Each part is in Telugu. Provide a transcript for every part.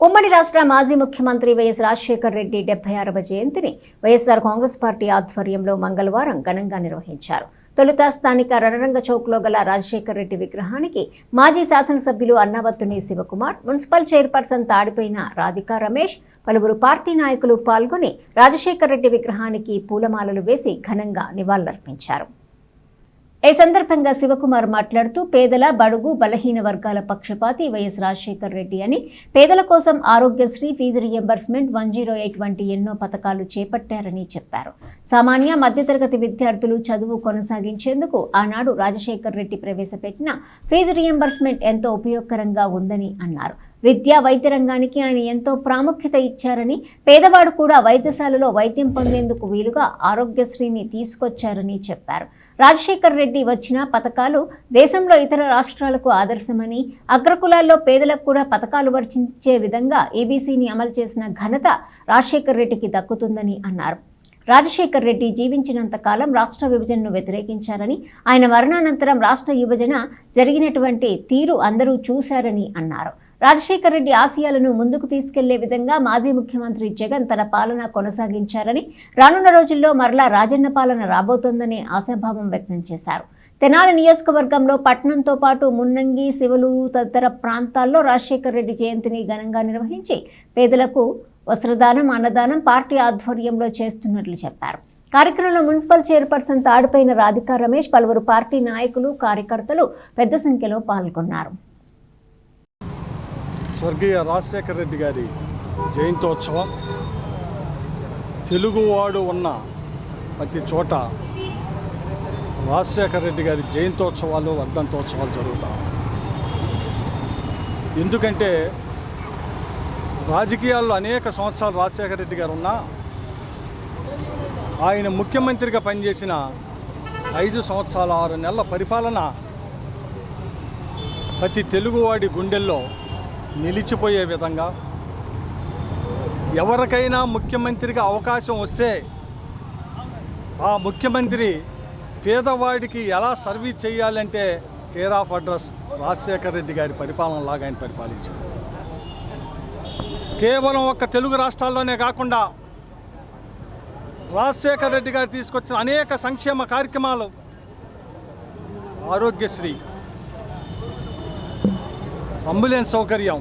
ఉమ్మడి రాష్ట్ర మాజీ ముఖ్యమంత్రి వైఎస్ రాజశేఖర్ రెడ్డి డెబ్బై ఆరవ జయంతిని వైఎస్ఆర్ కాంగ్రెస్ పార్టీ ఆధ్వర్యంలో మంగళవారం ఘనంగా నిర్వహించారు. తొలుత స్థానిక రణరంగ చౌక్లో గల రాజశేఖర్ రెడ్డి విగ్రహానికి మాజీ శాసనసభ్యులు అన్నవత్తుని శివకుమార్ మున్సిపల్ చైర్పర్సన్ తాడిపోయిన రాధికా రమేష్ పలువురు పార్టీ నాయకులు పాల్గొని రాజశేఖర్ రెడ్డి విగ్రహానికి పూలమాలలు వేసి ఘనంగా నివాళులర్పించారు. ఈ సందర్భంగా శివకుమార్ మాట్లాడుతూ పేదల బడుగు బలహీన వర్గాల పక్షపాతి వైఎస్ రాజశేఖర్ రెడ్డి అని పేదల కోసం Aarogyasri fee reimbursement one zero eight వంటి ఎన్నో పథకాలు చేపట్టారని చెప్పారు. సామాన్య మధ్యతరగతి విద్యార్థులు చదువు కొనసాగించేందుకు ఆనాడు రాజశేఖర్ రెడ్డి ప్రవేశపెట్టిన ఫీజు రియంబర్స్మెంట్ ఎంతో ఉపయోగకరంగా ఉందని అన్నారు. విద్యా వైద్య రంగానికి ఆయన ఎంతో ప్రాముఖ్యత ఇచ్చారని పేదవాడు కూడా వైద్యశాలలో వైద్యం పొందేందుకు వీలుగా ఆరోగ్యశ్రీని తీసుకొచ్చారని చెప్పారు. రాజశేఖర్ రెడ్డి వచ్చిన పథకాలు దేశంలో ఇతర రాష్ట్రాలకు ఆదర్శమని అగ్రకులాల్లో పేదలకు కూడా పథకాలు వర్తించే విధంగా ఏబీసీని అమలు చేసిన ఘనత రాజశేఖర్ రెడ్డికి దక్కుతుందని అన్నారు. రాజశేఖర్ రెడ్డి జీవించినంత కాలం రాష్ట్ర విభజనను వ్యతిరేకించారని ఆయన మరణానంతరం రాష్ట్ర విభజన జరిగినటువంటి తీరు అందరూ చూశారని అన్నారు. రాజశేఖర్ రెడ్డి ఆశయాలను ముందుకు తీసుకెళ్ళే విధంగా మాజీ ముఖ్యమంత్రి జగన్ తన పాలన కొనసాగించారని రానున్న రోజుల్లో మరలా రాజన్న పాలన రాబోతోందని ఆశాభావం వ్యక్తం చేశారు. తెనాలి నియోజకవర్గంలో పట్టణంతో పాటు మున్నంగి శివలు తదితర ప్రాంతాల్లో రాజశేఖర్ రెడ్డి జయంతిని ఘనంగా నిర్వహించి పేదలకు వస్త్రదానం అన్నదానం పార్టీ ఆధ్వర్యంలో చేస్తున్నట్లు చెప్పారు. కార్యక్రమంలో మున్సిపల్ చైర్పర్సన్ తాడుపైన రాధికా రమేష్ పలువురు పార్టీ నాయకులు కార్యకర్తలు పెద్ద సంఖ్యలో పాల్గొన్నారు. స్వర్గీయ రాజశేఖర రెడ్డి గారి జయంతోత్సవం తెలుగువాడు ఉన్న ప్రతి చోట రాజశేఖర రెడ్డి గారి జయంతోత్సవాలు వర్ధంతోత్సవాలు జరుగుతాం ఎందుకంటే రాజకీయాల్లో అనేక సంవత్సరాలు రాజశేఖర రెడ్డి గారు ఉన్నా ఆయన ముఖ్యమంత్రిగా పనిచేసిన ఐదు సంవత్సరాల ఆరు నెలల పరిపాలన ప్రతి తెలుగువాడి గుండెల్లో నిలిచిపోయే విధంగా ఎవరికైనా ముఖ్యమంత్రిగా అవకాశం వస్తే ఆ ముఖ్యమంత్రి పేదవాడికి ఎలా సర్వీస్ చేయాలంటే care of address Rajasekhar Reddy గారి పరిపాలన లాగా ఆయన పరిపాలించారు. కేవలం ఒక్క తెలుగు రాష్ట్రాల్లోనే కాకుండా రాజశేఖర్ రెడ్డి గారు తీసుకొచ్చిన అనేక సంక్షేమ కార్యక్రమాలు ఆరోగ్యశ్రీ అంబులెన్స్ సౌకర్యం.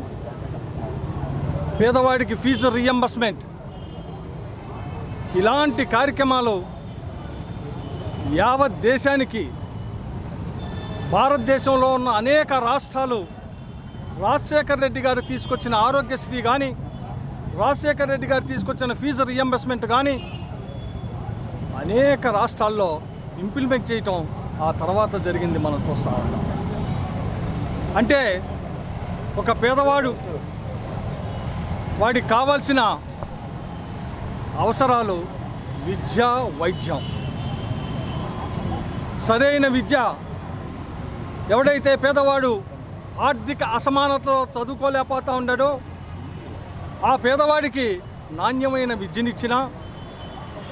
పేదవాడికి ఫీజు రియంబర్స్మెంట్ ఇలాంటి కార్యక్రమాలు యావత్ దేశానికి భారతదేశంలో ఉన్న అనేక రాష్ట్రాలు రాజశేఖర్ రెడ్డి గారు తీసుకొచ్చిన ఆరోగ్యశ్రీ కానీ రాజశేఖర్ రెడ్డి గారు తీసుకొచ్చిన ఫీజు రియంబర్స్మెంట్ కానీ అనేక రాష్ట్రాల్లో ఇంప్లిమెంట్ చేయటం ఆ తర్వాత జరిగింది మనం చూస్తూ ఉన్నాం. అంటే ఒక పేదవాడు వాడికి కావాల్సిన అవసరాలు విద్య వైద్యం. సరైన విద్య ఎవడైతే పేదవాడు ఆర్థిక అసమానతతో చదువుకోలేకపోతా ఉన్నాడో ఆ పేదవాడికి నాణ్యమైన విద్యనిచ్చినా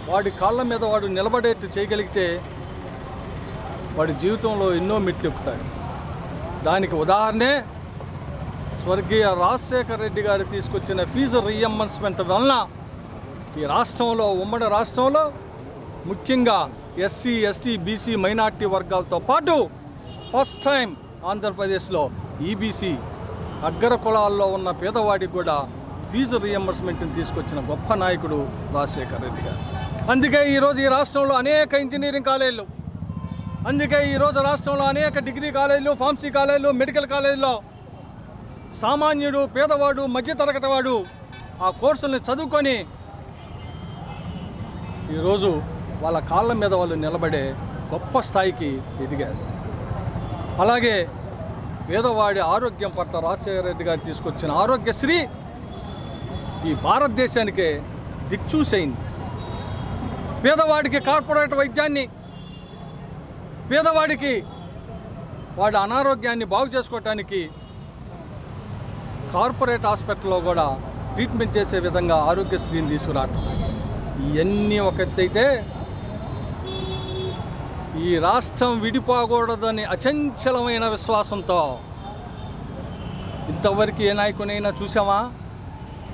వాడి కాళ్ళ మీద వాడు నిలబడేట్టు చేయగలిగితే వాడి జీవితంలో ఎన్నో మెట్లు ఎక్కుతాడు దానికి ఉదాహరణే స్వర్గీయ రాజశేఖర రెడ్డి గారు తీసుకొచ్చిన ఫీజు రీఎంబర్స్మెంట్ వలన ఈ రాష్ట్రంలో ఉమ్మడి రాష్ట్రంలో ముఖ్యంగా ఎస్సీ ఎస్టీ బీసీ మైనార్టీ వర్గాలతో పాటు ఫస్ట్ టైం ఆంధ్రప్రదేశ్లో ఈబీసీ అగ్ర కులాల్లో ఉన్న పేదవాడికి కూడా ఫీజు రీఎంబర్స్మెంట్ని తీసుకొచ్చిన గొప్ప నాయకుడు రాజశేఖర రెడ్డి గారు. అందుకే ఈరోజు ఈ రాష్ట్రంలో అనేక ఇంజనీరింగ్ కాలేజీలు అందుకే ఈరోజు రాష్ట్రంలో అనేక డిగ్రీ కాలేజీలు ఫార్మసీ కాలేజీలు మెడికల్ కాలేజీలో సామాన్యుడు పేదవాడు మధ్యతరగతి వాడు ఆ కోర్సుల్ని చదువుకొని ఈరోజు వాళ్ళ కాళ్ళ మీద వాళ్ళు నిలబడే గొప్ప స్థాయికి ఎదిగారు. అలాగే పేదవాడి ఆరోగ్యం పట్ల రాజశేఖర రెడ్డి గారు తీసుకొచ్చిన ఆరోగ్యశ్రీ ఈ భారతదేశానికే దిక్చూసైంది. పేదవాడికి కార్పొరేట్ వైద్యాన్ని పేదవాడికి వాడి అనారోగ్యాన్ని బాగు చేసుకోవటానికి కార్పొరేట్ హాస్పిటల్లో కూడా ట్రీట్మెంట్ చేసే విధంగా ఆరోగ్యశ్రీని తీసుకురావటం. ఇవన్నీ ఒక ఎత్తైతే ఈ రాష్ట్రం విడిపోకూడదని అచంచలమైన విశ్వాసంతో ఇంతవరకు ఏ నాయకునైనా చూసామా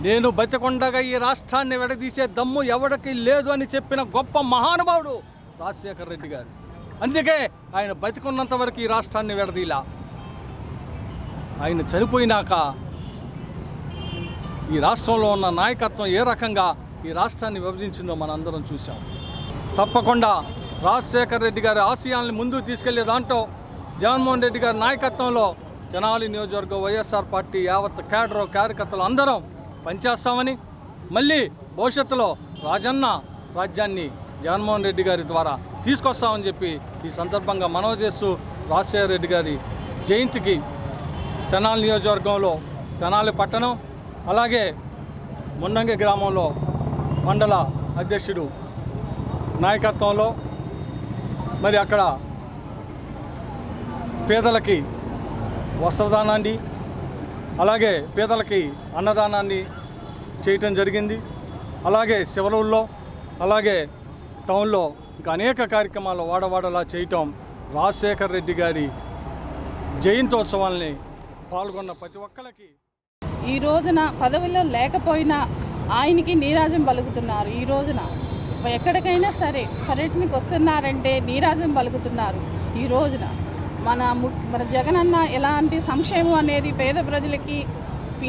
నేను బతికొండగా ఈ రాష్ట్రాన్ని విడదీసే దమ్ము ఎవరికి లేదు అని చెప్పిన గొప్ప మహానుభావుడు రాజశేఖర రెడ్డి గారు. అందుకే ఆయన బతికున్నంత వరకు ఈ రాష్ట్రాన్ని విడదీలా. ఆయన చనిపోయినాక ఈ రాష్ట్రంలో ఉన్న నాయకత్వం ఏ రకంగా ఈ రాష్ట్రాన్ని విభజించిందో మనందరం చూసాం తప్పకుండా రాజశేఖర రెడ్డి గారి ఆశయాల్ని ముందుకు తీసుకెళ్ళే దాంట్లో జగన్మోహన్ రెడ్డి గారి నాయకత్వంలో జనాలి నియోజకవర్గం వైఎస్ఆర్ పార్టీ యావత్ క్యాడరో కార్యకర్తలు అందరం పనిచేస్తామని మళ్ళీ భవిష్యత్తులో రాజన్న రాజ్యాన్ని జగన్మోహన్ రెడ్డి గారి ద్వారా తీసుకొస్తామని చెప్పి ఈ సందర్భంగా మనవి చేస్తూ రాజశేఖర రెడ్డి గారి జయంతికి తెనాలి నియోజకవర్గంలో తెనాలి పట్టణం అలాగే మున్నంగి గ్రామంలో మండల అధ్యక్షుడు నాయకత్వంలో మరి అక్కడ పేదలకి వస్త్రదానాన్ని అలాగే పేదలకి అన్నదానాన్ని చేయటం జరిగింది. అలాగే శివరుల్లో అలాగే టౌన్లో ఇంకా అనేక కార్యక్రమాలు వాడవాడలా చేయటం రాజశేఖర్ రెడ్డి గారి జయంతోత్సవాల్ని పాల్గొన్న ప్రతి ఒక్కరికి ఈ రోజున పదవిలో లేకపోయినా ఆయనకి నీరాజం పలుకుతున్నారు. ఈ రోజున ఎక్కడికైనా సరే పర్యటనకు వస్తున్నారంటే నీరాజం పలుకుతున్నారు. ఈ రోజున మన ము మన జగనన్న ఎలాంటి సంక్షేమం అనేది పేద ప్రజలకి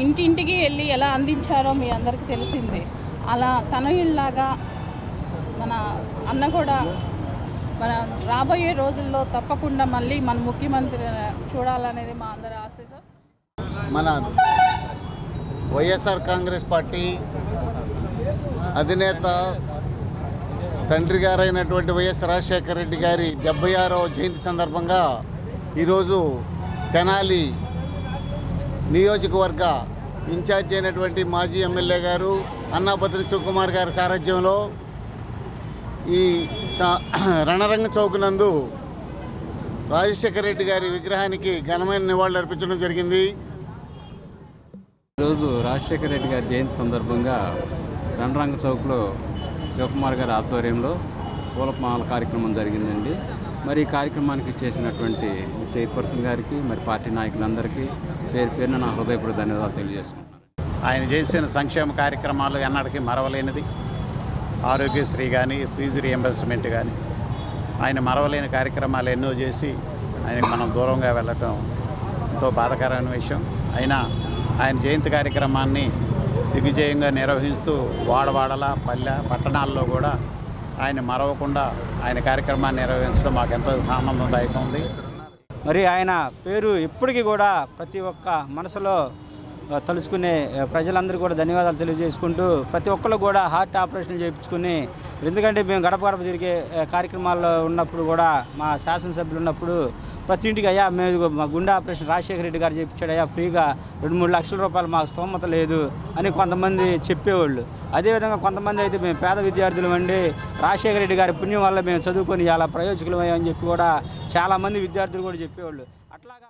ఇంటింటికి వెళ్ళి ఎలా అందించారో మీ అందరికీ తెలిసిందే. అలా తనయుల్లాగా మన అన్న కూడా మన రాబోయే రోజుల్లో తప్పకుండా మళ్ళీ మన ముఖ్యమంత్రి చూడాలనేది మా అందరి ఆశ మన వైఎస్ఆర్ కాంగ్రెస్ పార్టీ అధినేత తండ్రి గారైనటువంటి వైఎస్ రాజశేఖర రెడ్డి గారి డెబ్బై ఆరవ జయంతి సందర్భంగా ఈరోజు తెనాలి నియోజకవర్గ ఇన్ఛార్జ్ అయినటువంటి మాజీ ఎమ్మెల్యే గారు అన్నాపత్రి శివకుమార్ గారి సారథ్యంలో ఈ స- రణరంగ చౌక్ నందు రాజశేఖర రెడ్డి గారి విగ్రహానికి ఘనమైన నివాళులు అర్పించడం జరిగింది. ఈరోజు రాజశేఖర రెడ్డి గారి జయంతి సందర్భంగా రణరంగ చౌక్లో శివకుమార్ గారి ఆధ్వర్యంలో పూలమాల కార్యక్రమం జరిగిందండి. మరి ఈ కార్యక్రమానికి చేసినటువంటి చైర్పర్సన్ గారికి మరి పార్టీ నాయకులందరికీ పేరు పేరున నా హృదయపూర్వక ధన్యవాదాలు తెలియజేసుకుంటున్నాను. ఆయన చేసిన సంక్షేమ కార్యక్రమాలు ఎన్నటికీ మరవలేనిది. ఆరోగ్యశ్రీ కానీ ఫీజు రియంబర్స్మెంట్ కానీ ఆయన మరవలేని కార్యక్రమాలు ఎన్నో చేసి ఆయనకు మనం దూరంగా వెళ్ళటం ఎంతో బాధాకరమైన విషయం. అయినా ఆయన జయంతి కార్యక్రమాన్ని దిగ్విజయంగా నిర్వహిస్తూ వాడవాడల పల్లె పట్టణాల్లో కూడా ఆయన మరవకుండా ఆయన కార్యక్రమాన్ని నిర్వహించడం మాకు ఎంతో ఆనందదాయకం ఉంది. మరి ఆయన పేరు ఇప్పటికీ కూడా ప్రతి ఒక్క మనసులో తలుచుకునే ప్రజలందరూ కూడా ధన్యవాదాలు తెలియజేసుకుంటూ ప్రతి ఒక్కళ్ళు కూడా హార్ట్ ఆపరేషన్ చేయించుకుని ఎందుకంటే మేము గడప గడప తిరిగే కార్యక్రమాల్లో ఉన్నప్పుడు కూడా మా శాసనసభ్యులు ఉన్నప్పుడు ప్రతి ఇంటికి అయ్యా మేము మా గుండె ఆపరేషన్ రాజశేఖర రెడ్డి గారు చెప్పించాడు అయ్యా ఫ్రీగా రెండు మూడు లక్షల రూపాయలు మాకు స్తోమత లేదు అని కొంతమంది చెప్పేవాళ్ళు. అదేవిధంగా కొంతమంది అయితే మేము పేద విద్యార్థులు అండి రాజశేఖర రెడ్డి గారి పుణ్యం వల్ల మేము చదువుకొని చాలా ప్రయోజకులమయ్యా అని చెప్పి కూడా చాలామంది విద్యార్థులు కూడా చెప్పేవాళ్ళు. అట్లాగా